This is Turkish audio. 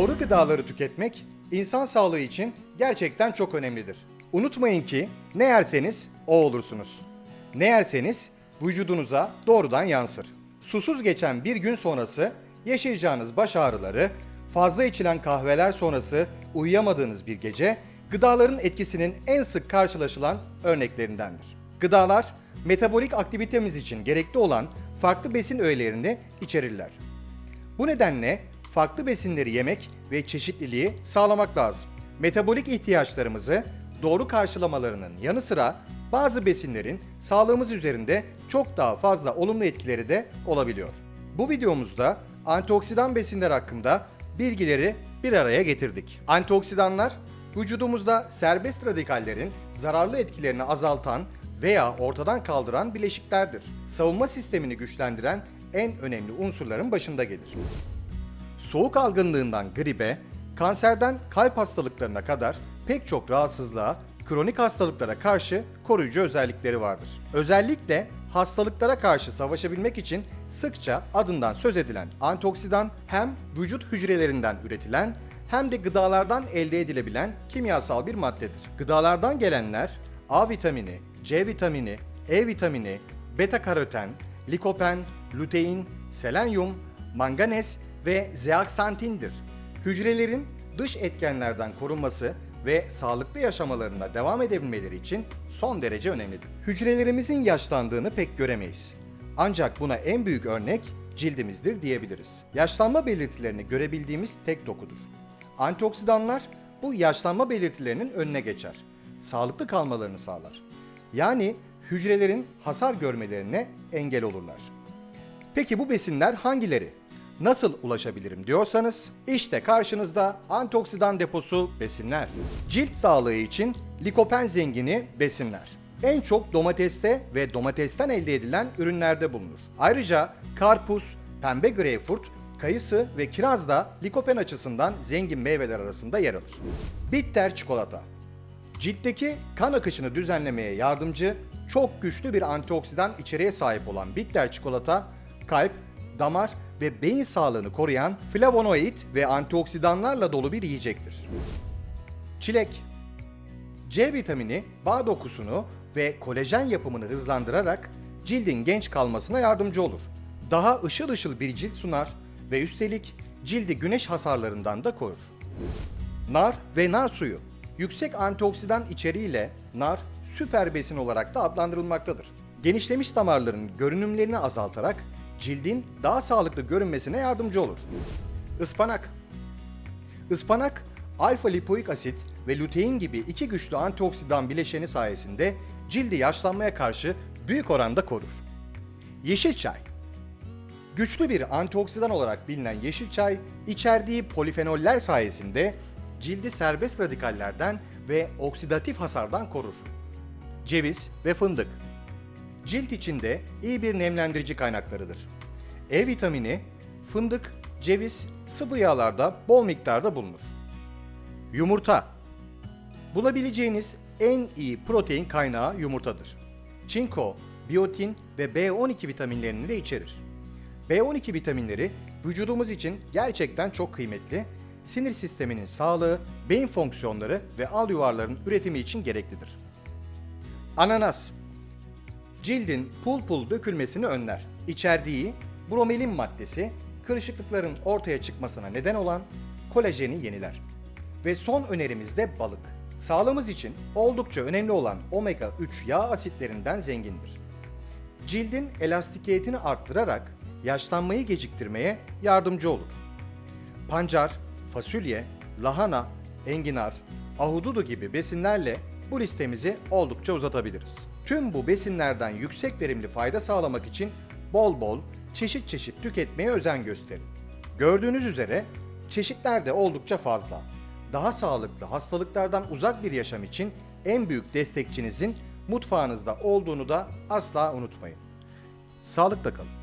Doğru gıdaları tüketmek insan sağlığı için gerçekten çok önemlidir. Unutmayın ki ne yerseniz o olursunuz. Ne yerseniz vücudunuza doğrudan yansır. Susuz geçen bir gün sonrası yaşayacağınız baş ağrıları, fazla içilen kahveler sonrası uyuyamadığınız bir gece gıdaların etkisinin en sık karşılaşılan örneklerindendir. Gıdalar metabolik aktivitemiz için gerekli olan farklı besin öğelerini içerirler. Bu nedenle farklı besinleri yemek ve çeşitliliği sağlamak lazım. Metabolik ihtiyaçlarımızı doğru karşılamalarının yanı sıra bazı besinlerin sağlığımız üzerinde çok daha fazla olumlu etkileri de olabiliyor. Bu videomuzda antioksidan besinler hakkında bilgileri bir araya getirdik. Antioksidanlar vücudumuzda serbest radikallerin zararlı etkilerini azaltan veya ortadan kaldıran bileşiklerdir. Savunma sistemini güçlendiren en önemli unsurların başında gelir. Soğuk algınlığından gribe, kanserden kalp hastalıklarına kadar pek çok rahatsızlığa, kronik hastalıklara karşı koruyucu özellikleri vardır. Özellikle hastalıklara karşı savaşabilmek için sıkça adından söz edilen antioksidan hem vücut hücrelerinden üretilen hem de gıdalardan elde edilebilen kimyasal bir maddedir. Gıdalardan gelenler A vitamini, C vitamini, E vitamini, beta karoten, likopen, lutein, selenyum, manganez ve zeaksantindir. Hücrelerin dış etkenlerden korunması ve sağlıklı yaşamalarına devam edebilmeleri için son derece önemlidir. Hücrelerimizin yaşlandığını pek göremeyiz. Ancak buna en büyük örnek cildimizdir diyebiliriz. Yaşlanma belirtilerini görebildiğimiz tek dokudur. Antioksidanlar bu yaşlanma belirtilerinin önüne geçer. Sağlıklı kalmalarını sağlar. Yani hücrelerin hasar görmelerine engel olurlar. Peki bu besinler hangileri? Nasıl ulaşabilirim diyorsanız işte karşınızda antioksidan deposu besinler. Cilt sağlığı için likopen zengini besinler. En çok domateste ve domatesten elde edilen ürünlerde bulunur. Ayrıca karpuz, pembe greyfurt, kayısı ve kiraz da likopen açısından zengin meyveler arasında yer alır. Bitter çikolata. Ciltteki kan akışını düzenlemeye yardımcı, çok güçlü bir antioksidan içeriğe sahip olan bitter çikolata, kalp, damar ve beyin sağlığını koruyan flavonoid ve antioksidanlarla dolu bir yiyecektir. Çilek C vitamini bağ dokusunu ve kolajen yapımını hızlandırarak cildin genç kalmasına yardımcı olur. Daha ışıl ışıl bir cilt sunar ve üstelik cildi güneş hasarlarından da korur. Nar ve nar suyu. Yüksek antioksidan içeriğiyle nar süper besin olarak da adlandırılmaktadır. Genişlemiş damarların görünümlerini azaltarak cildin daha sağlıklı görünmesine yardımcı olur. Ispanak. Ispanak, alfa lipoik asit ve lutein gibi iki güçlü antioksidan bileşeni sayesinde cildi yaşlanmaya karşı büyük oranda korur. Yeşil çay. Güçlü bir antioksidan olarak bilinen yeşil çay, içerdiği polifenoller sayesinde cildi serbest radikallerden ve oksidatif hasardan korur. Ceviz ve fındık. Cilt içinde iyi bir nemlendirici kaynaklarıdır. E vitamini, fındık, ceviz, sıvı yağlarda bol miktarda bulunur. Yumurta. Bulabileceğiniz en iyi protein kaynağı yumurtadır. Çinko, biyotin ve B12 vitaminlerini de içerir. B12 vitaminleri vücudumuz için gerçekten çok kıymetli, sinir sisteminin sağlığı, beyin fonksiyonları ve al yuvarların üretimi için gereklidir. Ananas Cildin pul pul dökülmesini önler. İçerdiği bromelin maddesi kırışıklıkların ortaya çıkmasına neden olan kolajeni yeniler. Ve son önerimiz de balık. Sağlığımız için oldukça önemli olan omega 3 yağ asitlerinden zengindir. Cildin elastikiyetini arttırarak yaşlanmayı geciktirmeye yardımcı olur. Pancar, fasulye, lahana, enginar, ahududu gibi besinlerle bu listemizi oldukça uzatabiliriz. Tüm bu besinlerden yüksek verimli fayda sağlamak için bol bol çeşit çeşit tüketmeye özen gösterin. Gördüğünüz üzere çeşitler de oldukça fazla. Daha sağlıklı, hastalıklardan uzak bir yaşam için en büyük destekçinizin mutfağınızda olduğunu da asla unutmayın. Sağlıkla kalın.